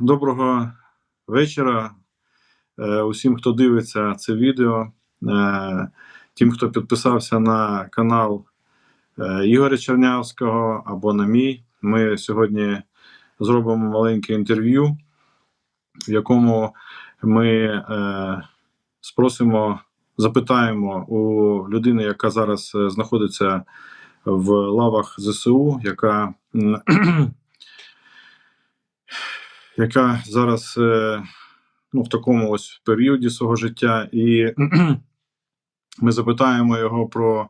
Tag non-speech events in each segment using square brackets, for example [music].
доброго вечора е, усім, хто дивиться це відео, е, тим, хто підписався на канал е, Ігоря Чернявського або на мій. Ми сьогодні зробимо маленьке інтерв'ю, в якому ми спросимо, запитаємо у людини, яка зараз знаходиться в лавах ЗСУ, яка яка зараз е, ну, в такому ось періоді свого життя, і [clears throat] ми запитаємо його про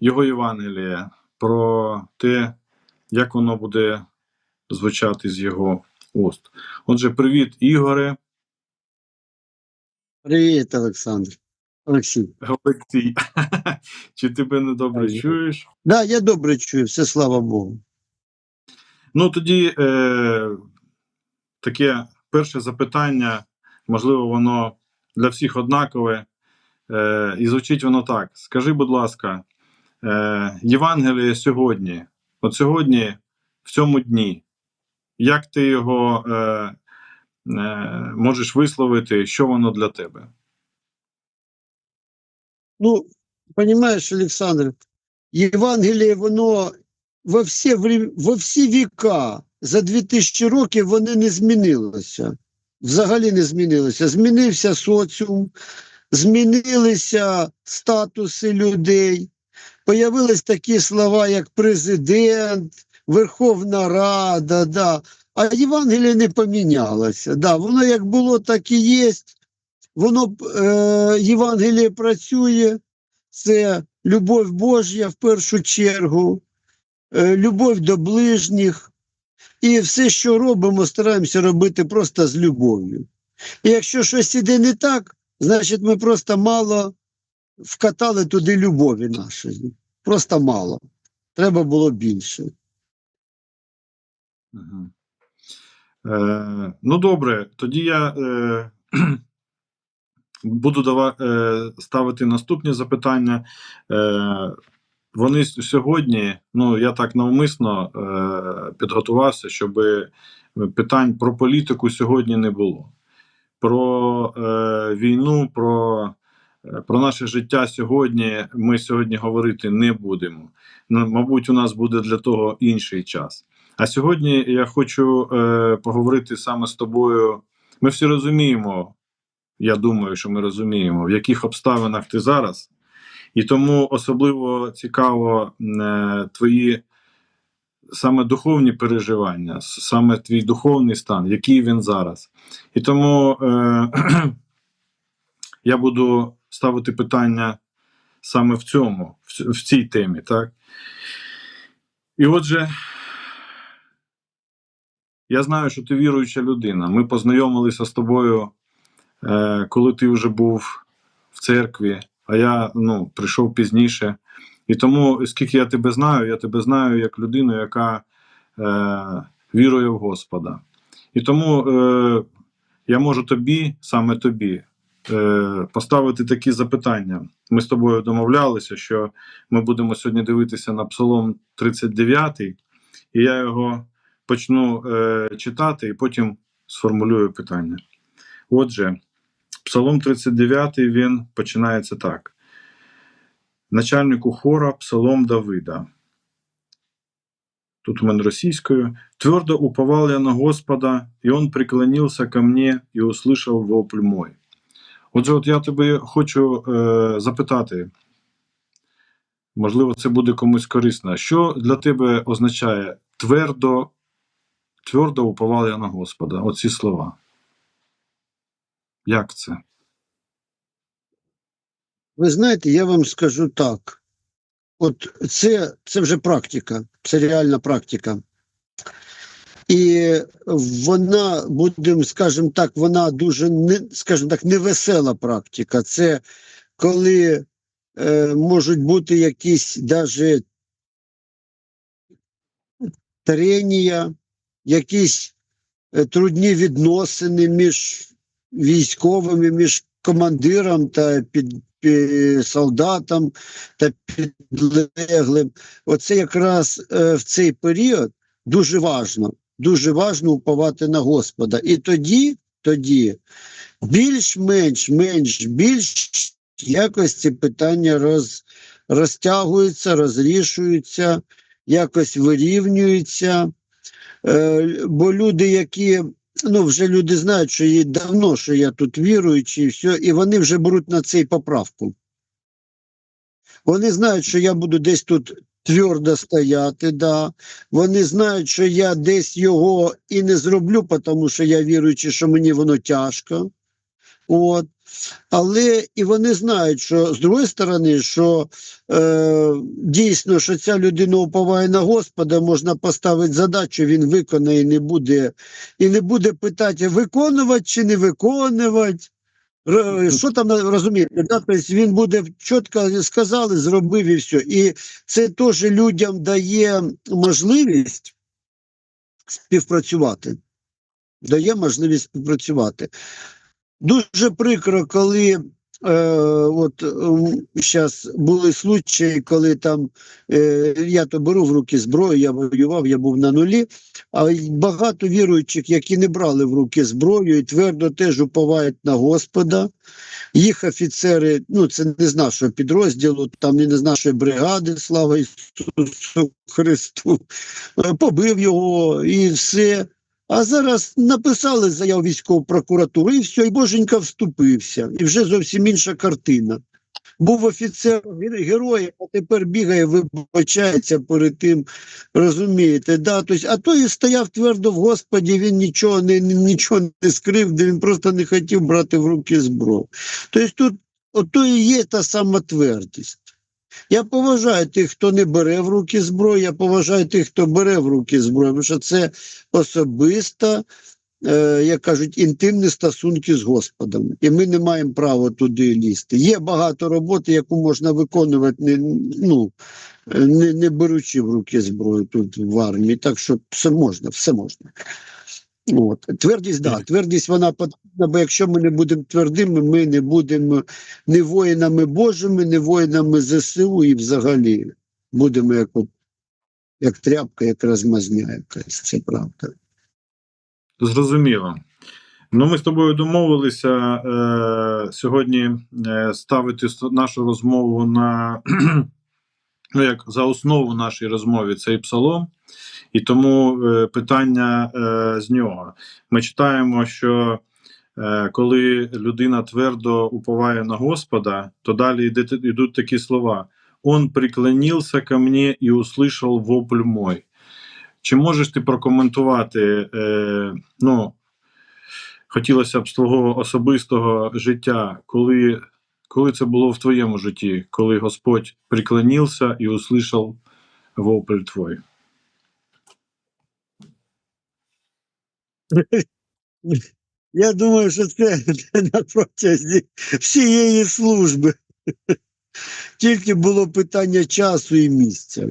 його Євангеліє, про те, як воно буде звучати з його уст. Отже, привіт, Ігоре, Привіт, Олександр. Олексій. Олексій. [laughs] Чи тебе недобре Привіт. чуєш? Да, я добре чую, все слава Богу. Ну тоді е, таке перше запитання, можливо, воно для всіх однакове. Е, і звучить воно так: скажи, будь ласка, е, Євангеліє сьогодні, от сьогодні, в цьому дні, як ти його е, е, можеш висловити, що воно для тебе? Ну, понимаешь, Олександр, Євангеліє, воно во всі, во всі віка за 2000 років вони не змінилося. Взагалі не змінилося. Змінився соціум, змінилися статуси людей, появились такі слова, як президент, Верховна Рада, да. а Євангеліє не помінялося. Да. Воно як було, так і є. Воно е, Євангеліє працює, це любов Божя в першу чергу, е, любов до ближніх. І все, що робимо, стараємося робити просто з любов'ю. І якщо щось іде не так, значить ми просто мало вкатали туди любові нашої. Просто мало. Треба було більше. Мгм. Е, ну, добре, тоді я е, [clears throat] буду дава, е, ставити наступні запитання. Е, вони сьогодні, ну я так навмисно е, підготувався, щоб питань про політику сьогодні не було. Про е, війну, про, е, про наше життя сьогодні ми сьогодні говорити не будемо. Ну, мабуть, у нас буде для того інший час. А сьогодні я хочу е, поговорити саме з тобою. Ми всі розуміємо, я думаю, що ми розуміємо, в яких обставинах ти зараз. І тому особливо цікаво е, твої саме духовні переживання, саме твій духовний стан, який він зараз. І тому е, [clears throat] я буду ставити питання саме в цьому, в, в цій темі. Так? І отже, я знаю, що ти віруюча людина. Ми познайомилися з тобою, е, коли ти вже був в церкві, а я ну, прийшов пізніше. І тому, скільки я тебе знаю, я тебе знаю як людину, яка е, вірує в Господа. І тому е, я можу тобі, саме тобі, е, поставити такі запитання. Ми з тобою домовлялися, що ми будемо сьогодні дивитися на Псалом 39, і я його почну е, читати і потім сформулюю питання. Отже, Псалом 39 він починається так. Начальнику хора Псалом Давида. Тут у мене російською. Твердо уповал я на Господа, і Он преклонился ко мне і услышав вопль мой. Отже, от я тебе хочу е, запитати, можливо, це буде комусь корисно. Що для тебе означає твердо, твердо уповал я на Господа? Оці слова. Як це? Ви знаєте, я вам скажу так. От це, це вже практика, це реальна практика. І вона, будемо, скажімо так, вона дуже не, скажімо так, невесела практика. Це коли е, можуть бути якісь даже тренія, якісь е, трудні відносини між військовими, між командиром та під, під солдатом та підлеглим. Оце якраз е, в цей період дуже важно. дуже важливо уповати на Господа. І тоді, тоді більш-менш, менш, більш якось ці питання роз, розтягуються, розрішуються, якось вирівнюються. Е, бо люди, які ну вже люди знають, що є давно, що я тут віруючий, і все, і вони вже беруть на цей поправку. Вони знають, що я буду десь тут твердо стояти, да. Вони знають, що я десь його і не зроблю, тому що я віруючий, що мені воно тяжко. От. Але і вони знають, що з другої сторони, що е, дійсно, що ця людина уповає на Господа, можна поставити задачу, він виконає, і не буде, і не буде питати, виконувати чи не виконувати. Що там розумієте? Да? Тобто він буде чітко сказали, зробив і все. І це теж людям дає можливість співпрацювати. Дає можливість співпрацювати. Дуже прикро, коли е, от зараз були случаї, коли там е, я то беру в руки зброю, я воював, я був на нулі, а багато віруючих, які не брали в руки зброю і твердо теж уповають на Господа. Їх офіцери, ну це не з нашого підрозділу, там не з нашої бригади, слава Ісусу Христу, е, побив його і все. А зараз написали заяву військову прокуратуру, і все, і боженька вступився. І вже зовсім інша картина. Був офіцер ге- герой, а тепер бігає, вибачається перед тим, розумієте. Да? Тобто, а той стояв твердо в Господі, він нічого не- нічого не скрив, він просто не хотів брати в руки зброю. Тобто тут ото і є та сама твердість. Я поважаю тих, хто не бере в руки зброю, я поважаю тих, хто бере в руки зброю, тому що це особиста, е, як кажуть, інтимні стосунки з Господом. І ми не маємо права туди лізти. Є багато роботи, яку можна виконувати, не, ну, не, не беручи в руки зброю тут в армії. Так що все можна, все можна. От. Твердість, да, твердість вона потрібна, бо якщо ми не будемо твердими, ми не будемо не воїнами Божими, не воїнами ЗСУ і взагалі будемо як, от, як тряпка, як розмазня якась, це правда. Зрозуміло. Ну, ми з тобою домовилися е, сьогодні е, ставити нашу розмову на ну, як за основу нашої розмови цей псалом, і тому е, питання е, з нього. Ми читаємо, що е, коли людина твердо уповає на Господа, то далі йдуть такі слова: Он приклонився ко мне і услышав вопль мой. Чи можеш ти прокоментувати? Е, ну, хотілося б з твого особистого життя, коли, коли це було в твоєму житті, коли Господь приклонився і услышав вопль твой. [laughs] Я думаю, що це [laughs] на протязі всієї служби. [laughs] Тільки було питання часу і місця.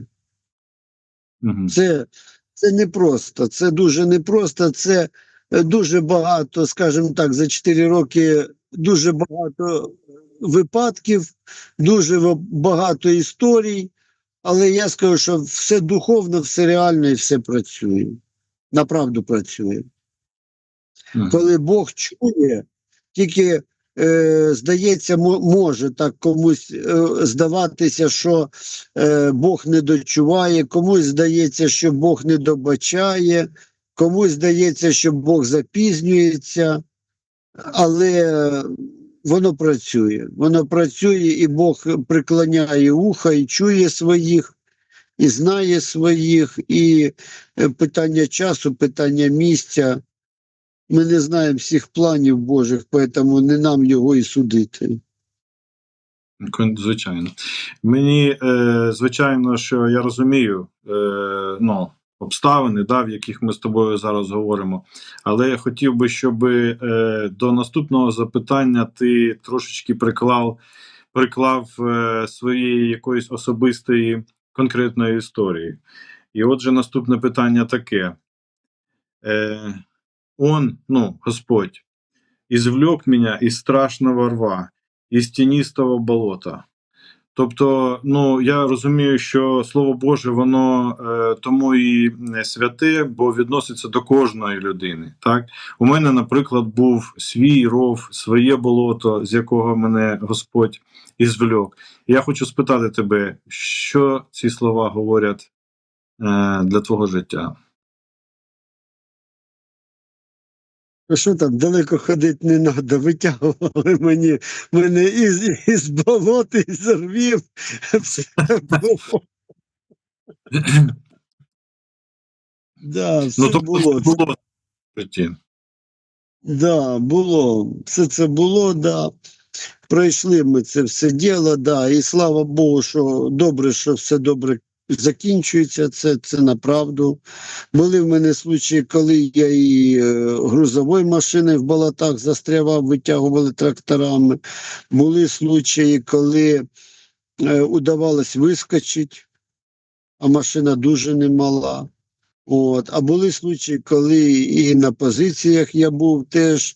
Угу. Це, це непросто, це дуже непросто, це е, дуже багато, скажімо так, за 4 роки дуже багато випадків, дуже багато історій, але я скажу, що все духовно, все реально і все працює. Направду працює. Коли Бог чує, тільки е, здається, може так комусь е, здаватися, що е, Бог не дочуває, комусь здається, що Бог не добачає, комусь здається, що Бог запізнюється, але воно працює. Воно працює, і Бог приклоняє уха і чує своїх, і знає своїх, і е, питання часу, питання місця. Ми не знаємо всіх планів Божих, тому не нам його і судити. Звичайно. Мені, е, звичайно, що я розумію е, ну, обставини, да, в яких ми з тобою зараз говоримо. Але я хотів би, щоб е, до наступного запитання ти трошечки приклав, приклав е, своєї якоїсь особистої конкретної історії. І отже, наступне питання таке. Е, он, ну, Господь, извлек меня из страшного рва, из тенистого болота. Тобто, ну я розумію, що слово Боже, воно е, тому і е, святе, бо відноситься до кожної людини. Так у мене, наприклад, був свій ров, своє болото, з якого мене Господь ізвльок. Я хочу спитати тебе, що ці слова говорять е, для твого життя? Ну, Що там далеко ходити не треба, витягували мені мене із, із болот, із рвів. Все було. Да, все ну було. було. Да, було. Все це було, да. Пройшли ми це все діло, да. І слава Богу, що добре, що все добре закінчується. Це, це направду. Були в мене случаї, коли я і е, грузовою машиною в болотах застрявав, витягували тракторами. Були случаї, коли е, удавалось вискочити, а машина дуже немала. От. А були случаї, коли і на позиціях я був теж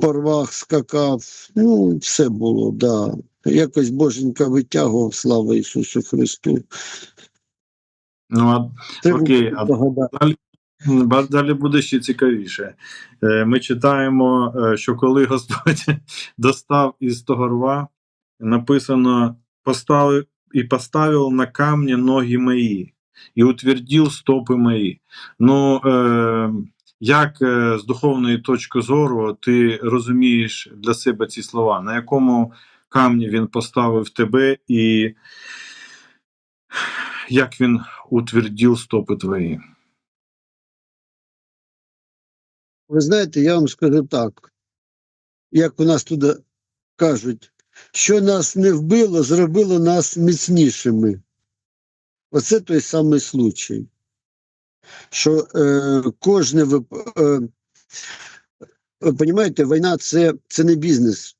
по рвах скакав. Ну, все було, да. Якось боженька витягував, слава Ісусу Христу. Ну а Це Окей, а. Ба- Далі буде ще цікавіше. Е, Ми читаємо, е, що коли Господь [laughs] достав із того рва, написано поставив і поставив на камні ноги мої, і утвердив стопи мої. Ну, е, як е, з духовної точки зору ти розумієш для себе ці слова? На якому камні він поставив тебе, і як він утвердив стопи твої? Ви знаєте, я вам скажу так, як у нас туди кажуть, що нас не вбило, зробило нас міцнішими. Оце той самий случай. Що е, кожне е, розумієте, війна це, це не бізнес.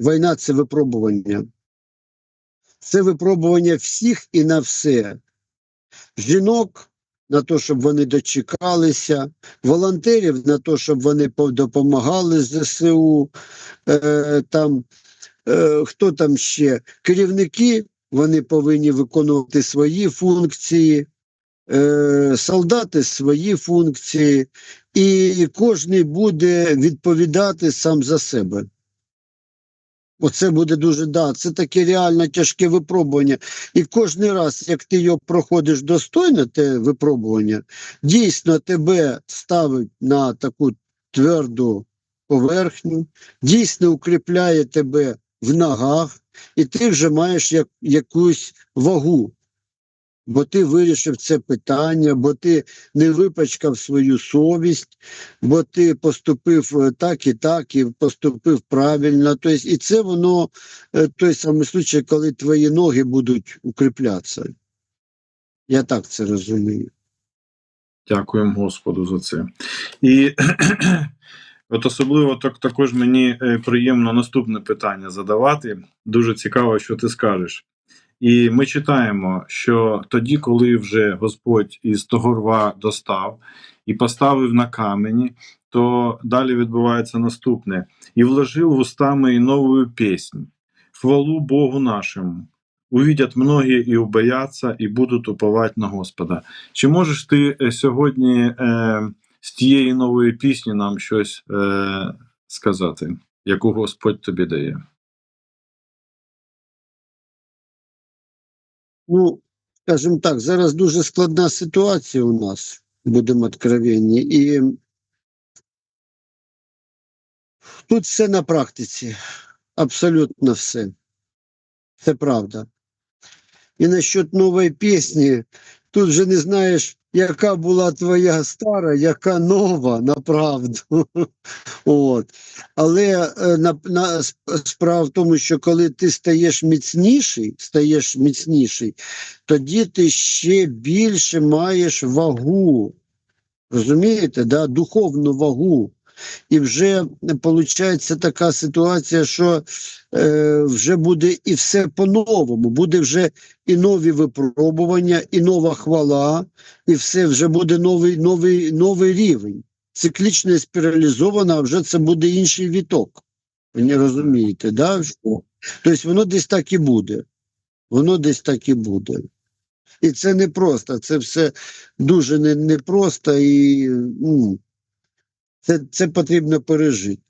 Війна це випробування. Це випробування всіх і на все. Жінок на те, щоб вони дочекалися, волонтерів на те, щоб вони допомагали ЗСУ, е, там, е, хто там ще, керівники, вони повинні виконувати свої функції, е, солдати свої функції, і кожен буде відповідати сам за себе. Оце буде дуже да, це таке реально тяжке випробування. І кожен раз, як ти його проходиш достойно, те випробування, дійсно тебе ставить на таку тверду поверхню, дійсно укріпляє тебе в ногах, і ти вже маєш як, якусь вагу. Бо ти вирішив це питання, бо ти не випачкав свою совість, бо ти поступив е, так і так, і поступив правильно. Тобто, і це воно е, той самий случай, коли твої ноги будуть укріплятися. Я так це розумію. Дякуємо Господу за це. І [clears throat] от особливо так, також мені е, приємно наступне питання задавати. Дуже цікаво, що ти скажеш. І ми читаємо, що тоді, коли вже Господь із того рва достав і поставив на камені, то далі відбувається наступне: і вложив в уста мої новую песнь, хвалу Богу нашому. Увидят многие и убоятся, і будуть уповати на Господа. Чи можеш ти е, сьогодні е, з тієї нової пісні нам щось е, сказати, яку Господь тобі дає? Ну, скажімо так, зараз дуже складна ситуація у нас, будемо откровенні. І тут все на практиці, абсолютно все. Це правда. І насчет нової пісні, тут вже не знаєш, яка була твоя стара, яка нова, направду. [laughs] От. Але е, на, на, справа в тому, що коли ти стаєш міцніший, стаєш міцніший, тоді ти ще більше маєш вагу. Розумієте, да? духовну вагу. І вже виходить така ситуація, що е, вже буде і все по-новому, буде вже і нові випробування, і нова хвала, і все вже буде новий, новий, новий рівень. Циклічно і спіралізовано, а вже це буде інший віток. Ви не розумієте, да? що? Тобто воно десь так і буде. Воно десь так і буде. І це не просто, це все дуже не- непросто і ну, це, це потрібно пережити.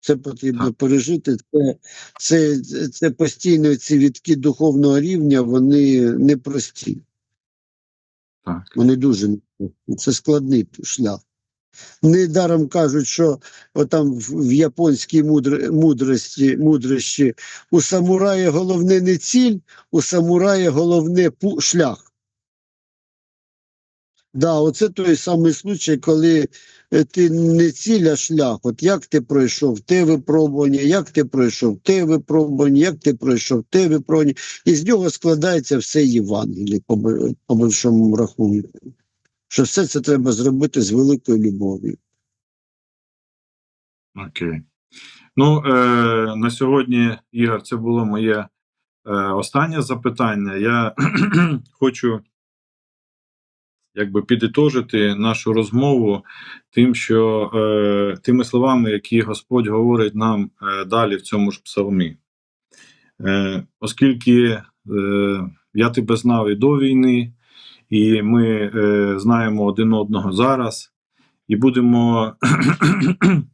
Це потрібно Так. пережити. Це, це, це постійно ці відки духовного рівня, вони непрості. Так. Вони дуже непрості. Це складний шлях. Недаром кажуть, що отам в, японській мудр, мудрості, мудрості у самурая головне не ціль, у самурая головне пу, шлях. Да, оце той самий случай, коли е, ти не ціль, а шлях. От як ти пройшов те випробування, як ти пройшов те випробування, як ти пройшов те випробування, і з нього складається все Євангеліє по, по большому рахунку. Що все це треба зробити з великою любов'ю. Окей. Ну, е, на сьогодні, Ігор, це було моє е, останнє запитання. Я [clears throat] хочу якби підітожити нашу розмову тим, що е, тими словами, які Господь говорить нам е, далі в цьому ж псалмі. Е, оскільки е, я тебе знав і до війни, і ми е, знаємо один одного зараз, і будемо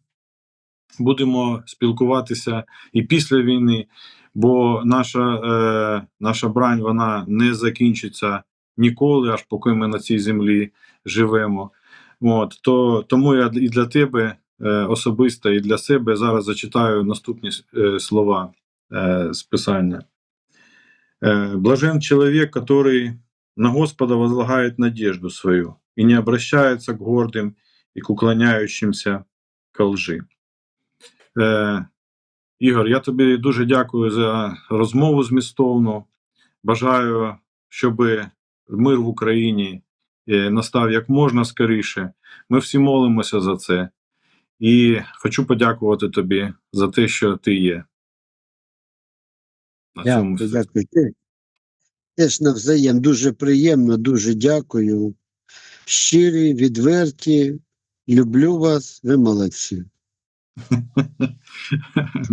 [clears throat] будемо спілкуватися і після війни, бо наша, е, наша брань вона не закінчиться ніколи, аж поки ми на цій землі живемо. От, то, тому я і для тебе е, особисто, і для себе зараз зачитаю наступні е, слова е, з Писання. Э, Блажен человек, который на Господа возлагает надежду свою и не обращается к гордым и к уклоняющимся ко лжи. Е, Ігор, я тобі дуже дякую за розмову змістовну. Бажаю, щоб мир в Україні е, настав як можна скоріше. Ми всі молимося за це. І хочу подякувати тобі за те, що ти є. На цьому Дякую, все. Теж навзаєм дуже приємно, дуже дякую. Щирі, відверті, люблю вас, ви молодці. [laughs]